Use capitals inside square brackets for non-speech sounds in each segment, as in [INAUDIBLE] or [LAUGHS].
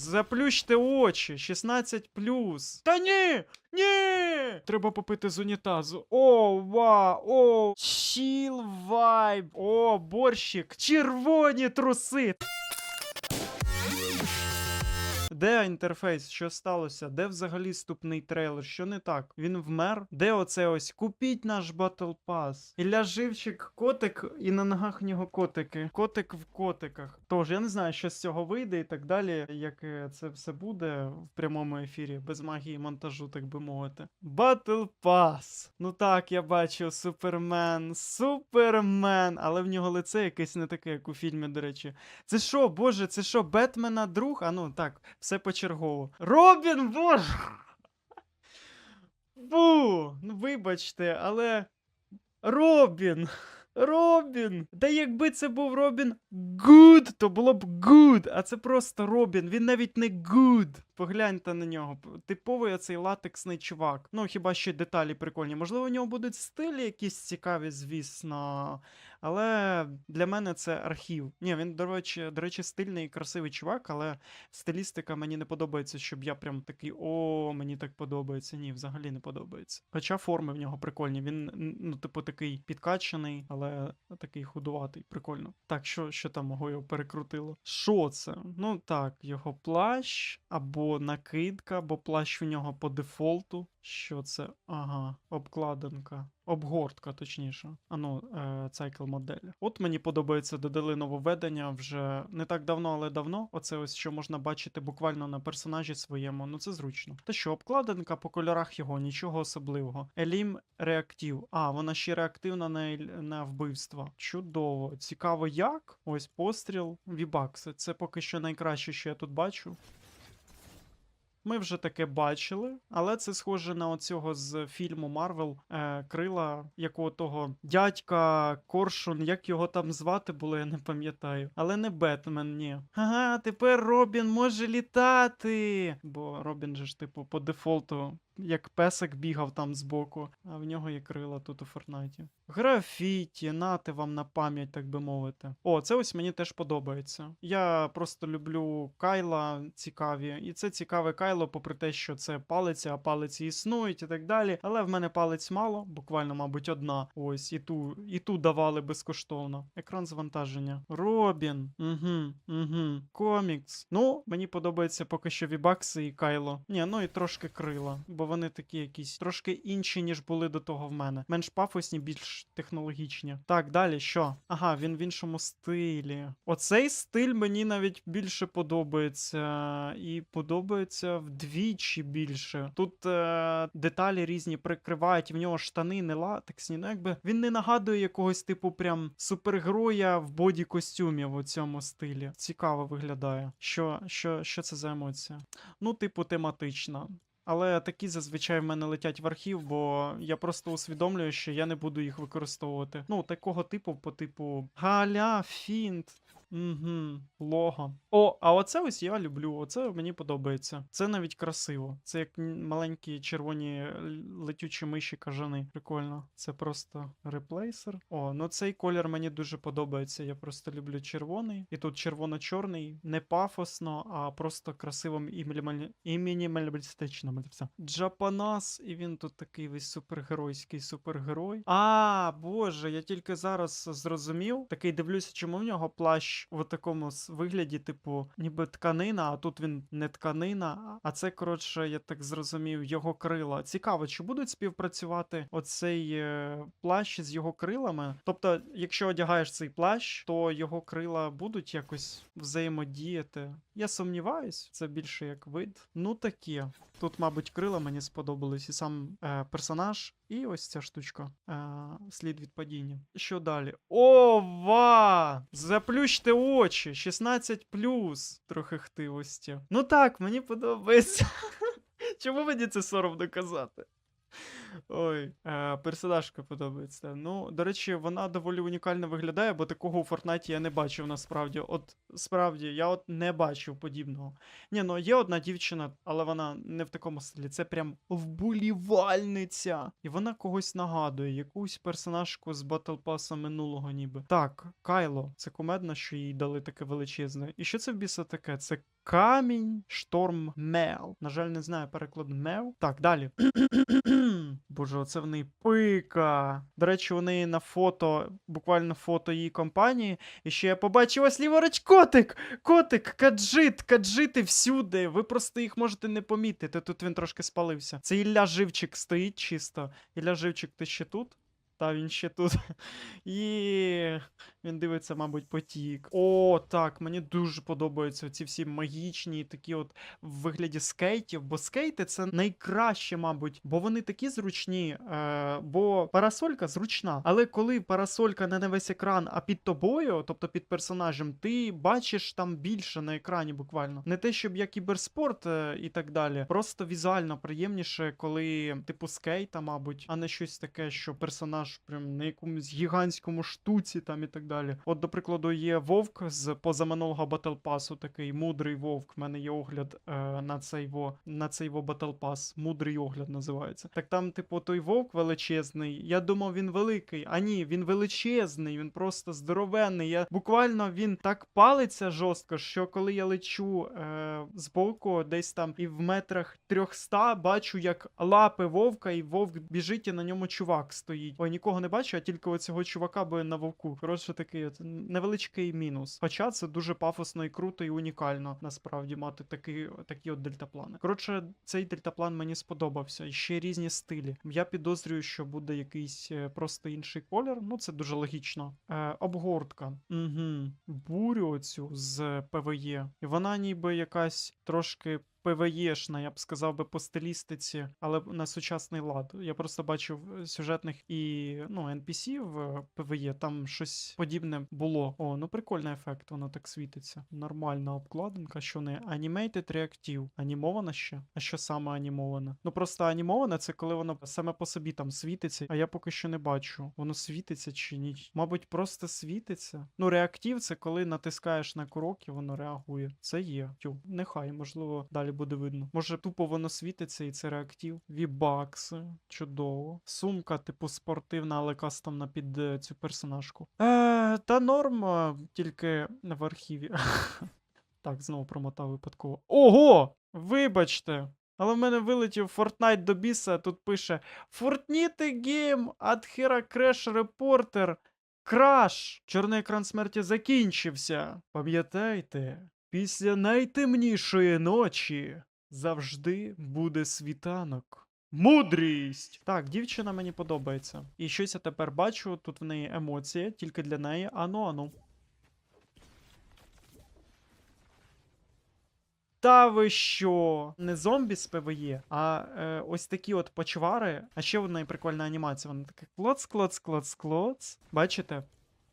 Заплющте очі, 16 Та ні! Ні! Треба попити з унітазу. О, ва, О! Чіл вайб! О, борщик! Червоні труси! Де інтерфейс? Що сталося? Де взагалі ступний трейлер? Що не так? Він вмер? Де оце ось? Купіть наш Battle Pass. Ілля Живчик, котик, і на ногах нього котики. Котик в котиках. Тож, я не знаю, що з цього вийде і так далі, як е, це все буде в прямому ефірі, без магії монтажу, так би мовити. Battle Pass. Ну так, я бачу, Супермен, Супермен, але в нього лице якесь не таке, як у фільмі, до речі. Це що, боже, це що, Бетмена друг? А ну так, все почергово. Робін, боже! Фу, ну вибачте, але. Робін! Робін! Та якби це був Робін Гуд, то було б гуд, а це просто Робін. Він навіть не гуд. Погляньте на нього. Типовий оцей латексний чувак. Ну, хіба ще деталі прикольні. Можливо, у нього будуть стилі якісь цікаві, звісно. Але для мене це архів. Ні, він, до речі, до речі, стильний і красивий чувак, але стилістика мені не подобається, щоб я прям такий, о, мені так подобається. Ні, взагалі не подобається. Хоча форми в нього прикольні. Він, ну, типу, такий підкачаний, але такий худуватий. Прикольно. Так, що, що там мого його перекрутило? Що це? Ну так, його плащ або накидка, бо плащ у нього по дефолту. Що це? Ага, обкладинка. Обгортка, точніше. Ану, е, цикл моделі. От мені подобається, додали нововведення вже не так давно, але давно. Оце ось що можна бачити буквально на персонажі своєму. Ну це зручно. Та що, обкладинка по кольорах його, нічого особливого. Елім реактив. А, вона ще реактивна на, на вбивство. Чудово. Цікаво, як? Ось постріл. Вібакси. Це поки що найкраще, що я тут бачу. Ми вже таке бачили, але це схоже на оцього з фільму Марвел е, крила, якого того дядька Коршун, як його там звати було, я не пам'ятаю. Але не Бетмен, ні. Ага, тепер Робін може літати. Бо Робін же ж, типу, по дефолту, як песик бігав там збоку, а в нього є крила тут у Фортнайті. Графіті, нати вам на пам'ять, так би мовити. О, це ось мені теж подобається. Я просто люблю кайла цікаві, і це цікаве кайло, попри те, що це палиця, а палиці існують і так далі. Але в мене палець мало, буквально, мабуть, одна. Ось, і ту, і ту давали безкоштовно. Екран завантаження. Робін. Угу, угу. Комікс. Ну, мені подобається поки що Вібакси і Кайло. Ні, ну і трошки крила, бо вони такі якісь трошки інші, ніж були до того в мене. Менш пафосні, більш технологічні. Так, далі що? Ага, він в іншому стилі. Оцей стиль мені навіть більше подобається. І подобається вдвічі більше. Тут е, деталі різні прикривають, в нього штани не латексні. Ну, якби він не нагадує якогось типу прям супергероя в боді костюмі в цьому стилі. Цікаво виглядає. Що, що, що це за емоція? Ну, типу, тематична. Але такі зазвичай в мене летять в архів, бо я просто усвідомлюю, що я не буду їх використовувати. Ну, такого типу, по типу Галя, Фінт. Угу, лого. О, а оце ось я люблю. Оце мені подобається. Це навіть красиво. Це як маленькі червоні летючі миші кажани. Прикольно. Це просто реплейсер. О, ну цей колір мені дуже подобається. Я просто люблю червоний. І тут червоно-чорний, не пафосно, а просто красиво і, мінімалі... і мінімалістично. Джапанас, і він тут такий весь супергеройський супергерой. А, боже, я тільки зараз зрозумів. Такий дивлюся, чому в нього плащ в такому вигляді, типу, ніби тканина, а тут він не тканина. А це, коротше, я так зрозумів, його крила. Цікаво, чи будуть співпрацювати оцей е, плащ з його крилами? Тобто, якщо одягаєш цей плащ, то його крила будуть якось взаємодіяти. Я сумніваюсь, це більше як вид. Ну таке. Тут, мабуть, крила мені сподобались, і сам е, персонаж, і ось ця штучка. Е, слід від падіння. Що далі? Ова! Заплющте очі! 16 трохи хтивості. Ну так, мені подобається. [LAUGHS] Чому мені це соромно казати? Ой, е, персонажка подобається. Ну, до речі, вона доволі унікально виглядає, бо такого у Фортнайті я не бачив насправді. От справді, я от не бачив подібного. Ні, ну є одна дівчина, але вона не в такому стилі. Це прям вболівальниця. І вона когось нагадує, якусь персонажку з Battle Pass минулого ніби. Так, Кайло, це кумедно, що їй дали таке величезне. І що це в біса таке? Це камінь, шторм мел. На жаль, не знаю переклад мел. Так, далі. [CLEARS THROAT] Боже, оце в неї пика. До речі, неї на фото, буквально фото її компанії. І ще я побачив ось ліворуч котик! Котик, каджит, каджити всюди. Ви просто їх можете не помітити. Тут він трошки спалився. Це Ілля Живчик стоїть чисто. Ілля Живчик, ти ще тут? Та він ще тут. [LAUGHS] І він дивиться, мабуть, потік. О, так, мені дуже подобаються ці всі магічні, такі от в вигляді скейтів. Бо скейти це найкраще, мабуть, бо вони такі зручні. Е, бо парасолька зручна. Але коли парасолька не на весь екран, а під тобою, тобто під персонажем, ти бачиш там більше на екрані буквально. Не те, щоб як кіберспорт е, і так далі. Просто візуально приємніше, коли типу скейта, мабуть, а не щось таке, що персонаж прям на якомусь гігантському штуці там і так далі. От, до прикладу, є вовк з позаминулого Pass, такий мудрий вовк. У мене є огляд е, на цей во на цей во Pass. Мудрий огляд називається. Так там, типу, той вовк величезний. Я думав, він великий. А ні, він величезний, він просто здоровенний. Я буквально він так палиться жорстко, що коли я лечу е, збоку, десь там і в метрах 300 бачу, як лапи вовка, і вовк біжить, і на ньому чувак стоїть. Ой, нікого не бачу, а тільки оцього чувака би на вовку. Коротше, такий от невеличкий мінус. Хоча це дуже пафосно і круто, і унікально насправді мати такі, такі от дельтаплани. Коротше, цей дельтаплан мені сподобався. І ще різні стилі. Я підозрюю, що буде якийсь е, просто інший колір. Ну, це дуже логічно. Е, обгортка. Угу. Бурю оцю з ПВЄ. І вона ніби якась трошки. ПВЄшна, я б сказав би по стилістиці, але на сучасний лад. Я просто бачив е, сюжетних і ну, NPC в ПВЄ, там щось подібне було. О, ну прикольний ефект, воно так світиться. Нормальна обкладинка, що не Animated Reactive. Анімована ще? А що саме анімоване? Ну просто анімоване це коли воно саме по собі там світиться, а я поки що не бачу. Воно світиться чи ні. Мабуть, просто світиться. Ну, реактив це коли натискаєш на курок і воно реагує. Це є. Тю, нехай, можливо, далі буде видно. Може, тупо воно світиться і це реактив. Вібакси, чудово. Сумка, типу, спортивна, але кастомна під е, цю персонажку. Е, та норм, е, тільки в архіві. [LAUGHS] Так, знову промотав випадково. Ого! Вибачте! Але в мене вилетів Fortnite до біса, тут пише Fortnite Game at Hera Crash Reporter. Краш! Чорний екран смерті закінчився. Пам'ятайте, після найтемнішої ночі завжди буде світанок. Мудрість! Так, дівчина мені подобається. І щось я тепер бачу, тут в неї емоція, тільки для неї. Ану, ану. Та ви що? Не зомбі з ПВЄ, а е, ось такі от почвари. А ще неї прикольна анімація. Вона така клоц, клоц, клоц, клоц. Бачите?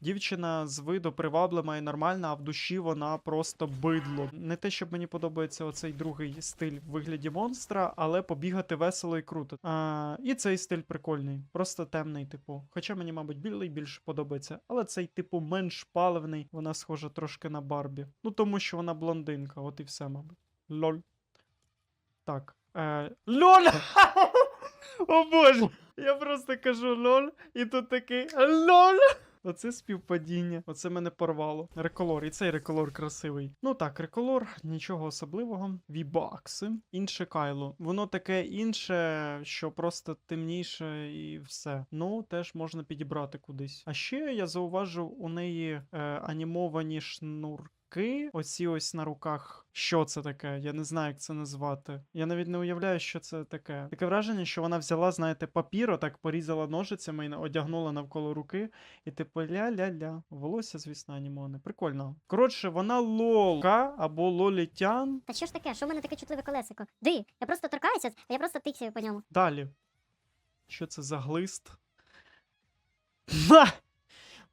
Дівчина з виду приваблива і нормальна, а в душі вона просто бидло. Не те, щоб мені подобається оцей другий стиль в вигляді монстра, але побігати весело і круто. А, і цей стиль прикольний, просто темний, типу. Хоча мені, мабуть, білий більше подобається, але цей, типу, менш паливний, вона схожа трошки на Барбі. Ну тому що вона блондинка, от і все, мабуть. Лоль. Так. Е, лоль! [LAUGHS] О боже! Я просто кажу лоль, і тут такий лоль! Оце співпадіння. Оце мене порвало. Реколор. І цей реколор красивий. Ну так, реколор, нічого особливого. Вібакси. Інше кайло. Воно таке інше, що просто темніше і все. Ну, теж можна підібрати кудись. А ще я зауважив у неї е, анімовані шнурки. Оці ось на руках. Що це таке? Я не знаю, як це назвати. Я навіть не уявляю, що це таке. Таке враження, що вона взяла, знаєте, папір, отак порізала ножицями і одягнула навколо руки. І типу ля-ля-ля. Волосся, звісно, анімоване. Прикольно. Коротше, вона лолка або лолітян. Та що ж таке? Що в мене таке чутливе колесико? Ди, я просто торкаюся, а я просто тиксію по ньому. Далі. Що це за глист?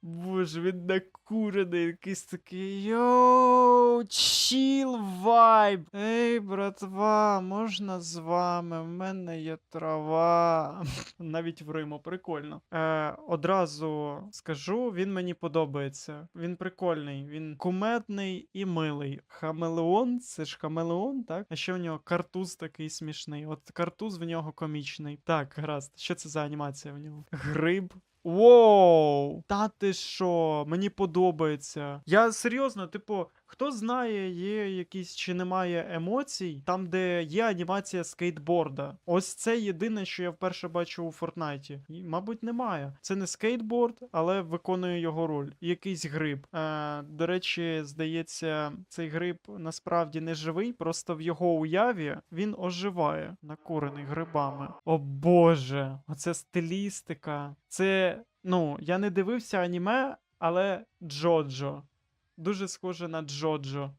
Боже, він накурений, якийсь такий. Йоу, чіл вайб. Ей, братва, можна з вами? В мене є трава. [LAUGHS] Навіть в Риму, прикольно. Е, одразу скажу, він мені подобається. Він прикольний, він кумедний і милий. Хамелеон, це ж хамелеон, так? А ще в нього картуз такий смішний. От картуз в нього комічний. Так, гаразд. Що це за анімація в нього? Гриб. Воу! Та ти що? Мені подобається. Я серйозно, типу, хто знає, є якісь чи немає емоцій, там, де є анімація скейтборда. Ось це єдине, що я вперше бачу у Фортнайті. І, мабуть, немає. Це не скейтборд, але виконує його роль. Якийсь гриб. Е, до речі, здається, цей гриб насправді не живий, просто в його уяві він оживає, накурений грибами. О Боже, оце стилістика. Це, ну, я не дивився аніме, але Джоджо. Дуже схоже на Джоджо.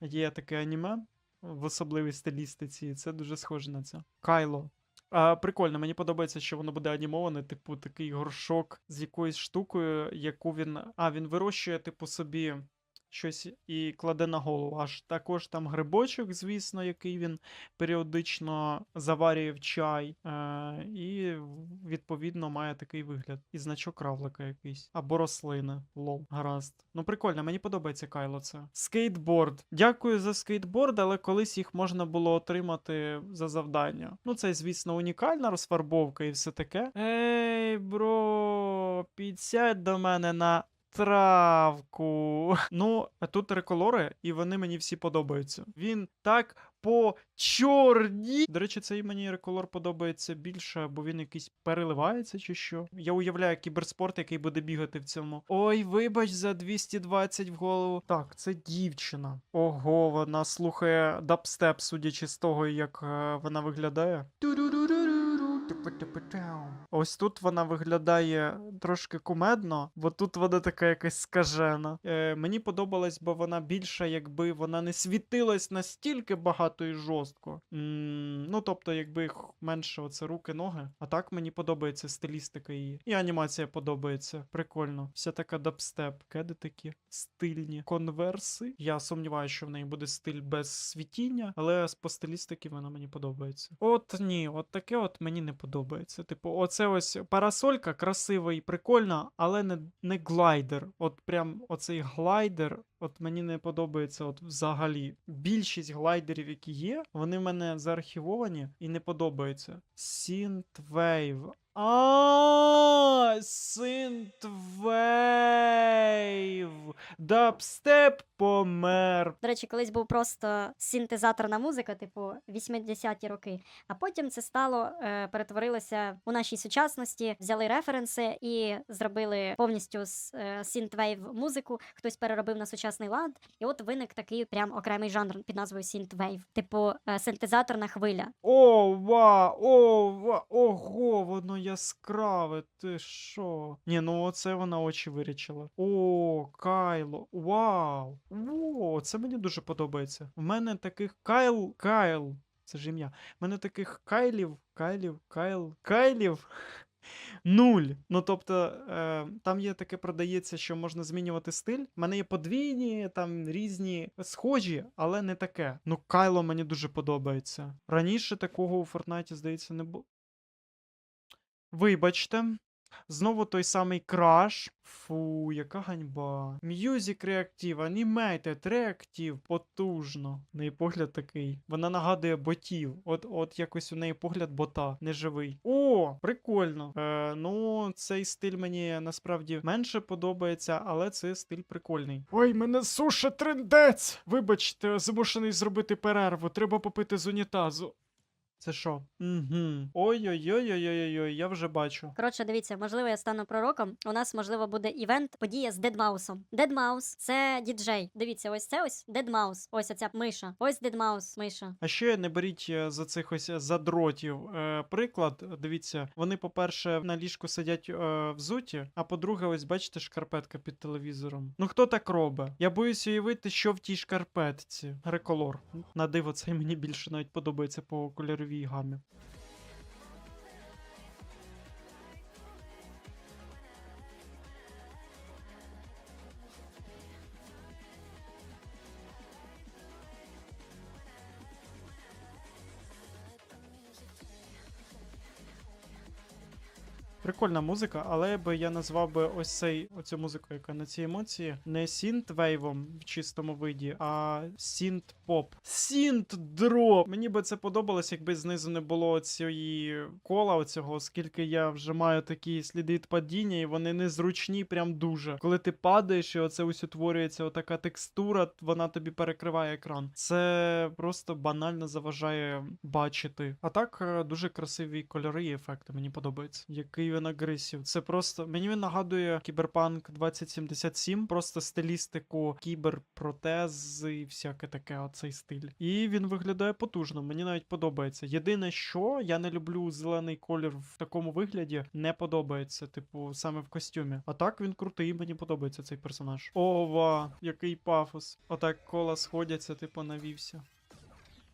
Є таке аніме в особливій стилістиці, і це дуже схоже на це. Кайло. А, прикольно, мені подобається, що воно буде анімоване, типу, такий горшок з якоюсь штукою, яку він. А, він вирощує, типу, собі щось і кладе на голову. Аж також там грибочок, звісно, який він періодично заварює в чай. Е, і відповідно має такий вигляд. І значок равлика якийсь. Або рослина. Лол. Гаразд. Ну прикольно, мені подобається Кайло це. Скейтборд. Дякую за скейтборд, але колись їх можна було отримати за завдання. Ну, це, звісно, унікальна розфарбовка і все таке. Ей, бро, підсядь до мене на. Травку. [LAUGHS] Ну, тут триколори, і вони мені всі подобаються. Він так по чорні. До речі, цей мені реколор подобається більше, бо він якийсь переливається чи що. Я уявляю кіберспорт, який буде бігати в цьому. Ой, вибач за 220 в голову. Так, це дівчина. Ого, вона слухає дабстеп, судячи з того, як е, вона виглядає. Ось тут вона виглядає трошки кумедно, бо тут вона така якась скажена. Е, мені подобалось, бо вона більша, якби вона не світилась настільки багато і жорстко. м ну, тобто, якби їх менше оце руки, ноги. А так мені подобається стилістика її. І анімація подобається. Прикольно. Вся така дабстеп. Кеди такі стильні конверси. Я сумніваюся, що в неї буде стиль без світіння, але по стилістики вона мені подобається. От ні, от таке от мені не подобається. Типу, оце ось парасолька красива і прикольна, але не, не глайдер. От прям оцей глайдер. От мені не подобається от взагалі. Більшість глайдерів, які є, вони в мене заархівовані і не подобаються. Synthwave. А, Synthwave. Дабстеп помер. До речі, колись був просто синтезаторна музика, типу 80-ті роки. А потім це стало, е, перетворилося у нашій сучасності, взяли референси і зробили повністю с- е, synthwave музику. Хтось переробив на сучасний лад, і от виник такий прям окремий жанр під назвою synthwave. Типу е, синтезаторна хвиля. О, ва, о, ого, воно яскраве, ти що? Ні, ну оце вона очі вирічила. О, Кайло, вау. О, це мені дуже подобається. В мене таких Кайл, Кайл, це ж ім'я. В мене таких Кайлів, Кайлів, Кайл, Кайлів. [LAUGHS] Нуль. Ну тобто, е, там є таке продається, що можна змінювати стиль. У мене є подвійні, там різні схожі, але не таке. Ну, Кайло мені дуже подобається. Раніше такого у Фортнайті, здається, не було. Вибачте. Знову той самий краш. Фу, яка ганьба. Music Reactive, Animated, Reactive, потужно. В неї погляд такий. Вона нагадує ботів. От, от якось у неї погляд бота, неживий. О, прикольно. Е, ну, цей стиль мені насправді менше подобається, але це стиль прикольний. Ой, мене суше трендець! Вибачте, змушений зробити перерву. Треба попити з унітазу. Це що? Угу. Ой-ой-ой-ой-ой-ой, я вже бачу. Коротше, дивіться, можливо, я стану пророком. У нас можливо буде івент, подія з Дедмаусом. Дедмаус це діджей. Дивіться, ось це ось Дедмаус. Ось оця миша. Ось Дедмаус, миша. А ще не беріть е, за цих ось задротів. Е, приклад, дивіться, вони, по-перше, на ліжку сидять е, взуті, а по-друге, ось бачите, шкарпетка під телевізором. Ну хто так робить? Я боюсь уявити, що в тій шкарпетці. Реколор. На диво, цей мені більше навіть подобається по кольоровій гамі. Прикольна музика, але би я назвав би ось цей оцю музику, яка на цій емоції, не сінт-вейвом в чистому виді, а сінт-поп. Сінт-дроп. Мені би це подобалось, якби знизу не було цієї кола, оцього, оскільки я вже маю такі сліди від падіння, і вони незручні, прям дуже. Коли ти падаєш, і оце ось утворюється отака текстура, вона тобі перекриває екран. Це просто банально заважає бачити. А так е, дуже красиві кольори і ефекти. Мені подобається. Який він агресів. Це просто мені він нагадує Кіберпанк 2077, просто стилістику кіберпротез і всяке таке, оцей стиль. І він виглядає потужно. Мені навіть подобається. Єдине, що я не люблю зелений колір в такому вигляді, не подобається, типу, саме в костюмі. А так він крутий, мені подобається цей персонаж. Ова, який пафос. Отак кола сходяться, типу, навівся.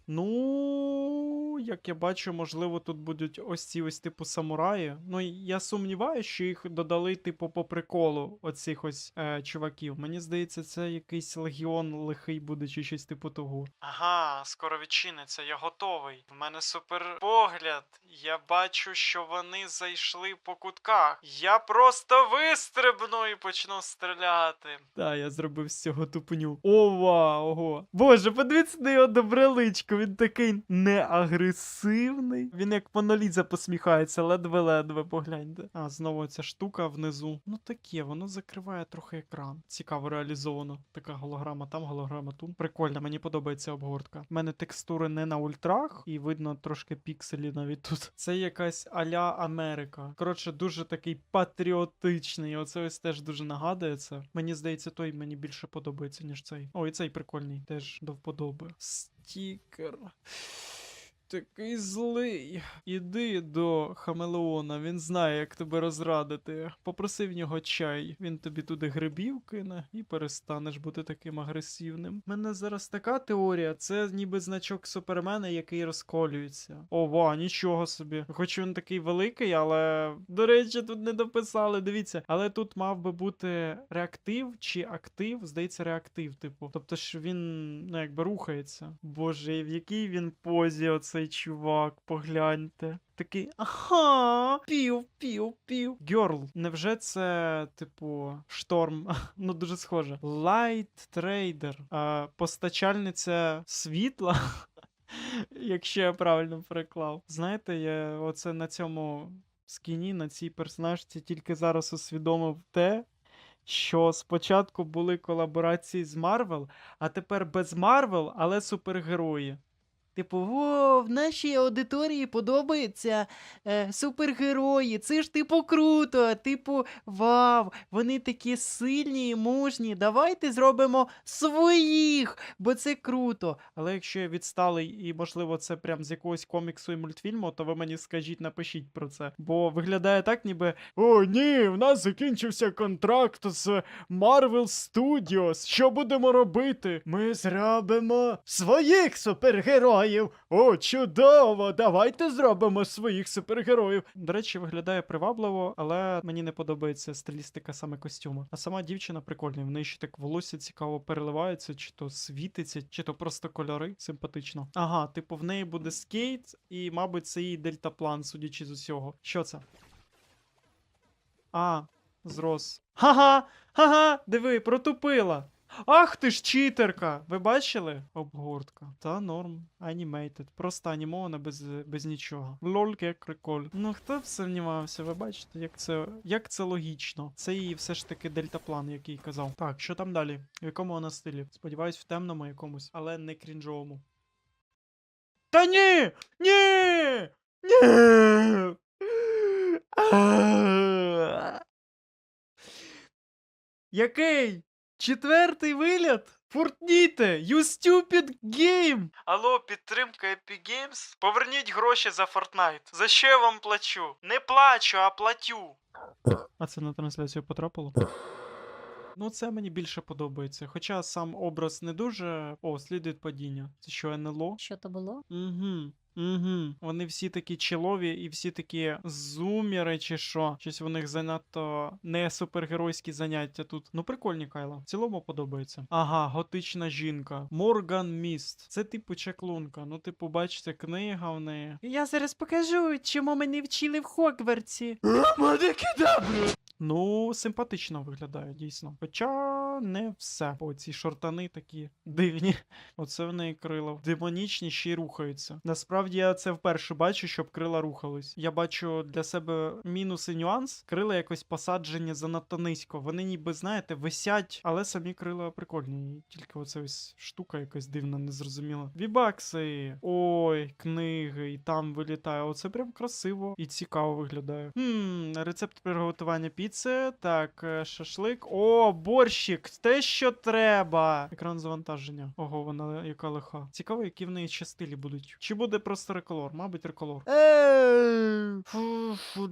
Ну, як я бачу, можливо, тут будуть ось ці ось типу самураї. Ну, я сумніваюся, що їх додали, типу, по приколу оцих ось е, чуваків. Мені здається, це якийсь легіон лихий буде, чи щось типу того. Ага, скоро відчиниться, я готовий. В мене супер погляд. Я бачу, що вони зайшли по кутках. Я просто вистрибну і почну стріляти. Так, я зробив з цього тупню. Ова, ого. Боже, подивіться на його добреличко. Він такий неагресивний. Він як моноліза посміхається, ледве-ледве, погляньте. А, знову ця штука внизу. Ну таке, воно закриває трохи екран. Цікаво реалізовано. Така голограма там, голограма тут. Прикольно, мені подобається обгортка. У мене текстури не на ультрах, і видно трошки пікселі навіть тут. [LAUGHS] Це якась аля Америка. Коротше, дуже такий патріотичний. Оце ось теж дуже нагадує це. Мені здається, той мені більше подобається, ніж цей. О, і цей прикольний. Теж до вподоби. Стікер. Такий злий. Іди до Хамелеона, він знає, як тебе розрадити. Попроси в нього чай, він тобі туди грибів кине і перестанеш бути таким агресивним. У мене зараз така теорія, це ніби значок супермена, який розколюється. Ова, нічого собі. Хоч він такий великий, але до речі, тут не дописали. Дивіться, але тут мав би бути реактив чи актив, здається, реактив, типу. Тобто, що він ну якби рухається. Боже, в якій він позі оцей чувак, погляньте. Такий, ага, пів, пів, пів. Герл. Невже це, типу, шторм? [LAUGHS] ну, дуже схоже. Light Trader. Постачальниця світла. [LAUGHS] Якщо я правильно переклав. Знаєте, я оце на цьому скіні, на цій персонажці тільки зараз усвідомив те, що спочатку були колаборації з Марвел, а тепер без Марвел, але супергерої. Типу, во, в нашій аудиторії подобаються е, супергерої. Це ж типу круто. Типу, вау, вони такі сильні і мужні. Давайте зробимо своїх, бо це круто. Але якщо я відсталий і, можливо, це прям з якогось коміксу і мультфільму, то ви мені скажіть, напишіть про це. Бо виглядає так, ніби О, ні, в нас закінчився контракт з Marvel Studios. Що будемо робити? Ми зробимо своїх супергероїв. О, чудово! Давайте зробимо своїх супергероїв. До речі, виглядає привабливо, але мені не подобається стилістика саме костюму. А сама дівчина прикольна. В неї ще так волосся цікаво переливається, чи то світиться, чи то просто кольори. Симпатично. Ага, типу, в неї буде скейт, і, мабуть, це її дельтаплан, судячи з усього. Що це? А, зрос. Ха-ха! Ха-ха! Диви, протупила. Ах ти ж читерка! Ви бачили? Обгортка. Та норм. Анімейтед. Просто анімована без, без нічого. Лоль, як приколь. Ну хто б сумнівався, ви бачите, як це, як це логічно. Це її все ж таки дельтаплан, який казав. Так, що там далі? В якому вона стилі? Сподіваюсь, в темному якомусь, але не крінжовому. Та ні! Ні! Ні! Який? Четвертий виліт? Фортніте! You stupid game! Алло, підтримка Epic Games? Поверніть гроші за Fortnite. За що я вам плачу? Не плачу, а платю. А це на трансляцію потрапило? Ну, це мені більше подобається. Хоча сам образ не дуже. О, слід падіння. Це що НЛО? Що то було? Угу. Угу. Вони всі такі чолові і всі такі зуміри, чи що. Щось у них занадто не супергеройські заняття тут. Ну, прикольні Кайло. В цілому подобається. Ага, готична жінка. Морган Міст. Це типу чаклунка. Ну, типу, бачите, книга в неї. Я зараз покажу, чому мене вчили в Хогвартсі. Ну, симпатично виглядає, дійсно. Хоча не все. О, ці шортани такі дивні. Оце в неї крила. Демонічні ще й рухаються. Насправді я це вперше бачу, щоб крила рухались. Я бачу для себе мінус і нюанс. Крила якось посаджені занадто низько. Вони ніби, знаєте, висять, але самі крила прикольні. Тільки оце ось штука якась дивна, незрозуміла. Вібакси. Ой, книги, і там вилітає. Оце прям красиво і цікаво виглядає. Хм, рецепт приготування піци. Так, е, шашлик. О, борщик! Те, що треба. Екран завантаження. Ого, вона яка лиха. Цікаво, які в неї ще стилі будуть. Чи буде просто реколор? Мабуть, реколор. Фу, фу,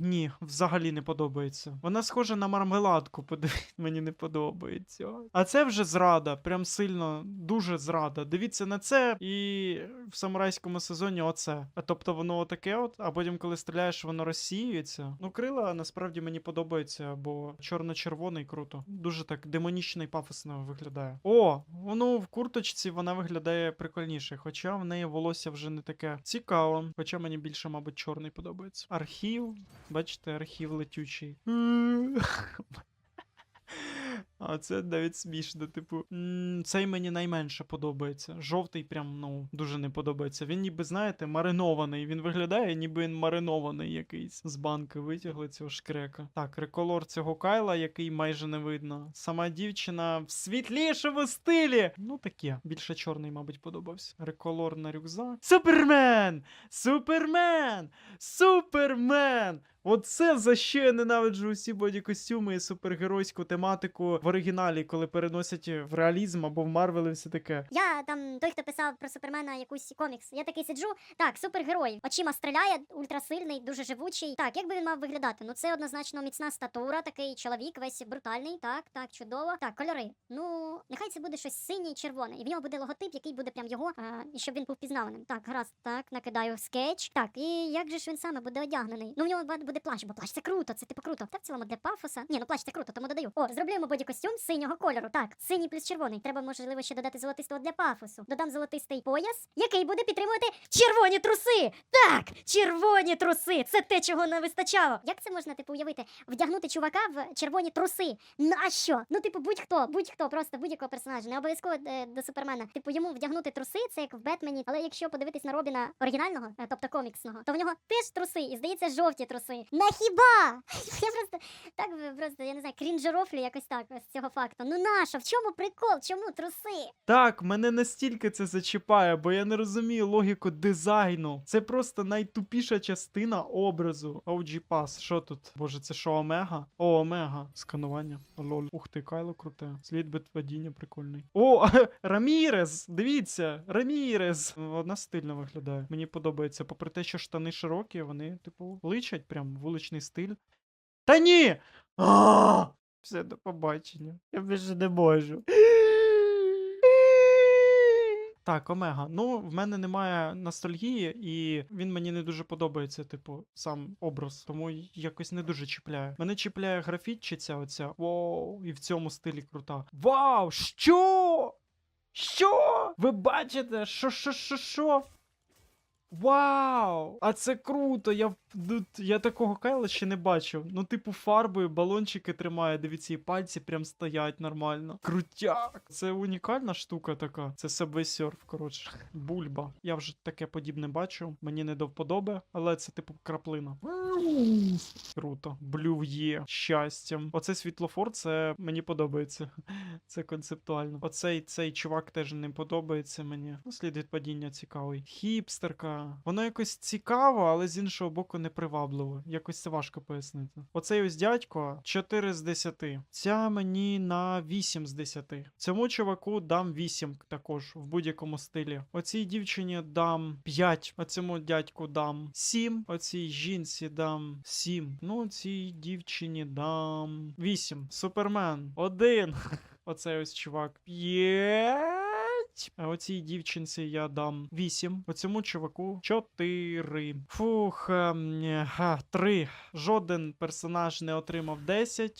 Ні, взагалі не подобається. Вона схожа на мармеладку, [LAUGHS] мені не подобається. А це вже зрада, прям сильно, дуже зрада. Дивіться на це, і в самурайському сезоні оце. А тобто воно отаке от, а потім, коли стріляєш, воно розсіюється. Ну, крила насправді мені подобається, бо чорно-червоний круто. Дуже так демонічно і пафосно виглядає. О, воно в курточці вона виглядає прикольніше, хоча в неї волосся вже не таке цікаво. Хоча мені більше, мабуть, чорний подобається. Архів, бачите, архів летючий. А це навіть смішно, типу. Цей мені найменше подобається. Жовтий прям, ну, дуже не подобається. Він ніби, знаєте, маринований. Він виглядає, ніби він маринований якийсь. З банки витягли цього шкрека. Так, реколор цього Кайла, який майже не видно. Сама дівчина в світлішому стилі. Ну таке. Більше чорний, мабуть, подобався. Реколор на рюкзак. Супермен! Супермен! Супермен! Оце за що я ненавиджу усі бодікостюми і супергеройську тематику оригіналі, коли переносять в реалізм або в Марвел і все таке. Я там той, хто писав про супермена якусь комікс. Я такий сиджу. Так, супергерой. Очима стріляє, ультрасильний, дуже живучий. Так, як би він мав виглядати? Ну це однозначно міцна статура, такий чоловік, весь брутальний. Так, так, чудово. Так, кольори. Ну, нехай це буде щось синє і червоне. І в нього буде логотип, який буде прям його, а, і щоб він був пізнаваним. Так, гаразд, так, накидаю скетч. Так, і як же ж він саме буде одягнений? Ну, в нього буде плащ, бо плащ це круто, це типу круто. Та в цілому для пафоса. Ні, ну плащ це круто, тому додаю. О, зроблю йому бодікостюм синього кольору. Так, синій плюс червоний. Треба, можливо, ще додати золотистого для пафосу. Додам золотистий пояс, який буде підтримувати червоні труси. Так, червоні труси. Це те, чого не вистачало. Як це можна, типу, уявити? Вдягнути чувака в червоні труси. Нащо? Ну, типу, будь-хто, будь-хто, просто будь-якого персонажа, не обов'язково е, до супермена. Типу, йому вдягнути труси, це як в Бетмені. Але якщо подивитись на Робіна оригінального, е, тобто коміксного, то в нього теж труси, і здається, жовті труси. На хіба? [LAUGHS] Я просто так просто, я не знаю, крінжерофлю якось так цього факту. Ну нащо? В чому прикол? Чому труси? Так, мене настільки це зачіпає, бо я не розумію логіку дизайну. Це просто найтупіша частина образу. OG Pass. Що тут? Боже, це що, Омега? О, Омега. Сканування. Лоль. Ух ти, Кайло круте. Слід без падіння прикольний. О, [LAUGHS] Рамірес! Дивіться, Рамірес. Вона стильно виглядає. Мені подобається. Попри те, що штани широкі, вони, типу, личать прям вуличний стиль. Та ні! Все, до побачення. Я більше не можу. Так, Омега. Ну, в мене немає ностальгії, і він мені не дуже подобається, типу, сам образ. Тому якось не дуже чіпляє. Мене чіпляє графітчиця оця. Вау, і в цьому стилі крута. Вау! Що? Що? Ви бачите? Що, що, що, що? Вау! А це круто! Я, ну, я такого кайла ще не бачив. Ну, типу, фарбою балончики тримає, дивіться, і пальці прям стоять нормально. Крутяк! Це унікальна штука така. Це Subway Surf, коротше. Бульба. Я вже таке подібне бачу. Мені не до вподоби, але це типу краплина. Круто. Блю є щастям. Оце світлофор, це мені подобається. [LAUGHS] Це концептуально. Оцей цей чувак теж не подобається мені. Ну, слід від падіння цікавий. Хіпстерка. Воно якось цікаво, але з іншого боку непривабливо. Якось це важко пояснити. Оцей ось дядько 4 з 10. Ця мені на 8 з 10. Цьому чуваку дам 8 також в будь-якому стилі. Оцій дівчині дам 5, а цьому дядьку дам 7. Оцій жінці дам 7. Ну, цій дівчині дам 8. Супермен. 1. [LAUGHS] Оцей ось чувак. 5. 9. А оцій дівчинці я дам 8. Оцьому чуваку 4. Фух, ем, 3. Жоден персонаж не отримав 10.